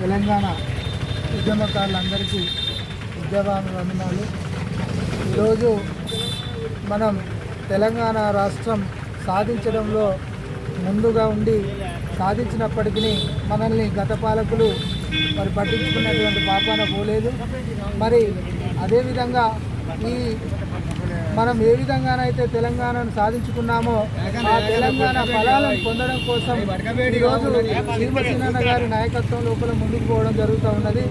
తెలంగాణ ఉద్యమకారులందరికీ ఉద్యోగానుగమనాలు ఈరోజు మనం తెలంగాణ రాష్ట్రం సాధించడంలో ముందుగా ఉండి సాధించినప్పటికీ మనల్ని గత పాలకులు మరి పట్టించుకున్నటువంటి పాపాన పోలేదు. మరి అదేవిధంగా ఈ మనం ఏ విధంగానైతే తెలంగాణను సాధించుకున్నామో ఆ తెలంగాణ ఫలాలను పొందడం కోసం ఈరోజు శ్రీమసీనన్న గారి నాయకత్వం లోపల ముందుకు పోవడం జరుగుతూ ఉన్నది.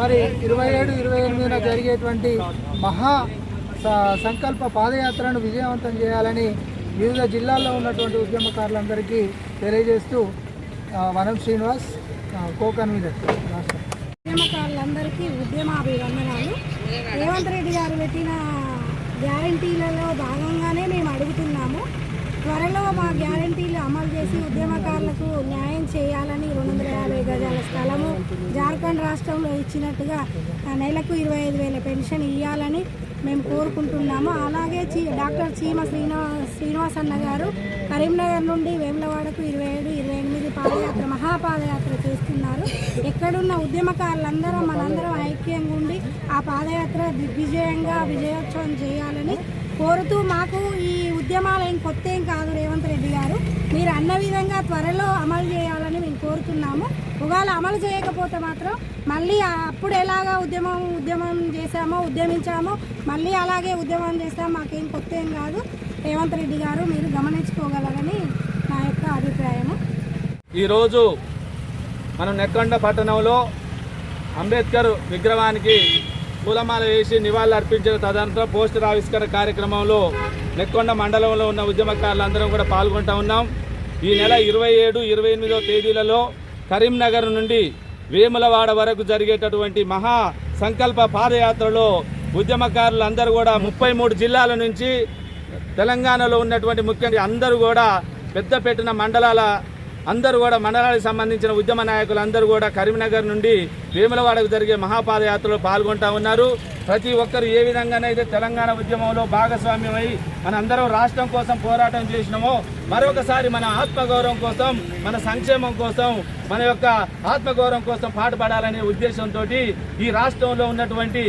మరి ఇరవై ఏడు ఇరవై ఎనిమిదిన జరిగేటువంటి మహా సంకల్ప పాదయాత్రను విజయవంతం చేయాలని వివిధ జిల్లాల్లో ఉన్నటువంటి ఉద్యమకారులందరికీ తెలియజేస్తూ వనం శ్రీనివాస్ ఆ, కో కన్వీనర్ ఉద్యమకారులందరికీ ఉద్యమాభివందనాలు. రేవంత్ రెడ్డి గారు పెట్టిన గ్యారంటీలలో భాగంగానే మేము అడుగుతున్నాము. త్వరలో మా గ్యారంటీలు అమలు చేసి ఉద్యమకారులకు న్యాయం చేయాలని రెండు వందల యాభై గజాల స్థలము జార్ఖండ్ రాష్ట్రంలో ఇచ్చినట్టుగా నెలకు ఇరవై ఐదు వేల పెన్షన్ ఇవ్వాలని మేము కోరుకుంటున్నాము. అలాగే చీ డాక్టర్ చీమ శ్రీనివా శ్రీనివాస్ అన్న గారు కరీంనగర్ నుండి వేములవాడకు ఇరవై ఏడు ఇరవై ఎనిమిది పాదయాత్ర మహాపాదయాత్ర చేస్తున్నారు. ఎక్కడున్న ఉద్యమకారులందరూ మనందరం ఐక్యంగా ఉండి ఆ పాదయాత్ర దిగ్విజయంగా విజయోత్సవం చేయాలని కోరుతూ మాకు ఈ ఉద్యమాలు ఏం కొత్త ఏం కాదు రేవంత్ రెడ్డి గారు. మీరు అన్న విధంగా త్వరలో అమలు చేయాలని మేము కోరుతున్నాము. ఒకవేళ అమలు చేయకపోతే మాత్రం మళ్ళీ అప్పుడు ఎలాగా ఉద్యమం ఉద్యమం చేశామో ఉద్యమించామో మళ్ళీ అలాగే ఉద్యమం చేస్తాం మాకేం కొత్త ఏం కాదు. రేవంత్ రెడ్డి గారు మీరు గమనించుకోగలరని నా యొక్క అభిప్రాయము. ఈరోజు మనం నెక్కండ పట్టణంలో అంబేద్కర్ విగ్రహానికి పూలమాల వేసి నివాళులు అర్పించిన తదనంతరం పోస్టర్ ఆవిష్కరణ కార్యక్రమంలో నెక్కొండ మండలంలో ఉన్న ఉద్యమకారులందరం కూడా పాల్గొంటా ఉన్నాం. ఈ నెల ఇరవై ఏడు ఇరవై ఎనిమిదో తేదీలలో కరీంనగర్ నుండి వేములవాడ వరకు జరిగేటటువంటి మహా సంకల్ప పాదయాత్రలో ఉద్యమకారులందరూ కూడా ముప్పై మూడు జిల్లాల నుంచి తెలంగాణలో ఉన్నటువంటి ముఖ్యంగా అందరూ కూడా పెద్ద పెట్టిన మండలాల అందరూ కూడా మండలానికి సంబంధించిన ఉద్యమ నాయకులు అందరూ కూడా కరీంనగర్ నుండి వేములవాడకు జరిగే మహాపాదయాత్రలో పాల్గొంటా ఉన్నారు. ప్రతి ఒక్కరు ఏ విధంగానైతే తెలంగాణ ఉద్యమంలో భాగస్వామ్యమై మనందరం రాష్ట్రం కోసం పోరాటం చేసినామో మరొకసారి మన ఆత్మగౌరవం కోసం మన సంక్షేమం కోసం మన యొక్క ఆత్మగౌరవం కోసం పాటుపడాలనే ఉద్దేశంతో ఈ రాష్ట్రంలో ఉన్నటువంటి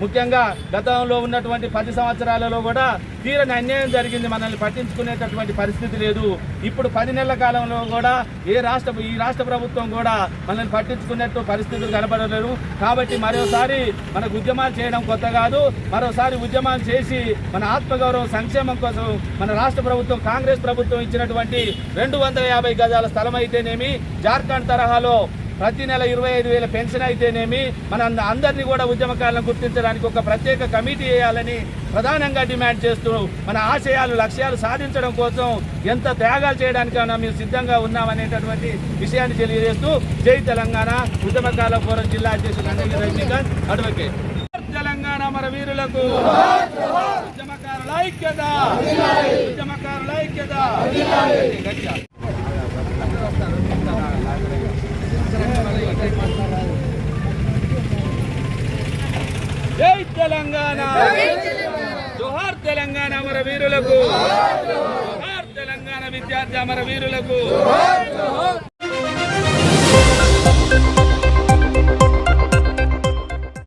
ముఖ్యంగా గతంలో ఉన్నటువంటి పది సంవత్సరాలలో కూడా తీరని అన్యాయం జరిగింది. మనల్ని పట్టించుకునేటటువంటి పరిస్థితి లేదు. ఇప్పుడు పది నెలల కాలంలో కూడా ఏ రాష్ట్ర ఈ రాష్ట్ర ప్రభుత్వం కూడా మనల్ని పట్టించుకునేట్టు పరిస్థితులు కనబడలేదు. కాబట్టి మరోసారి మనకు ఉద్యమాలు చేయడం కొత్త కాదు. మరోసారి ఉద్యమాలు చేసి మన ఆత్మగౌరవం సంక్షేమం కోసం మన రాష్ట్ర ప్రభుత్వం కాంగ్రెస్ ప్రభుత్వం ఇచ్చినటువంటి రెండు వందల యాభై గజాల స్థలం అయితేనేమి జార్ఖండ్ తరహాలో ప్రతి నెల ఇరవై ఐదు వేల పెన్షన్ అయితేనేమి మన అంద- అందరినీ కూడా ఉద్యమకారులను గుర్తించడానికి ఒక ప్రత్యేక కమిటీ వేయాలని ప్రధానంగా డిమాండ్ చేస్తూ మన ఆశయాలు లక్ష్యాలు సాధించడం కోసం ఎంత త్యాగాలు చేయడానికైనా మేము సిద్ధంగా ఉన్నామనేటటువంటి విషయాన్ని తెలియజేస్తూ జై తెలంగాణ ఉద్యమకాల ఫోరం జిల్లా అధ్యక్షుడు అండగి రజనీకాంత్ అడ్వకేట్. తెలంగాణ మన వీరులకు ఉద్యమకారుల ఐక్యత. ఉద్యమకారుల ఐక్యత. తెలంగాణ. జోహార్ తెలంగాణ అమర వీరులకు. జోహార్ తెలంగాణ విద్యార్థి అమర వీరులకు.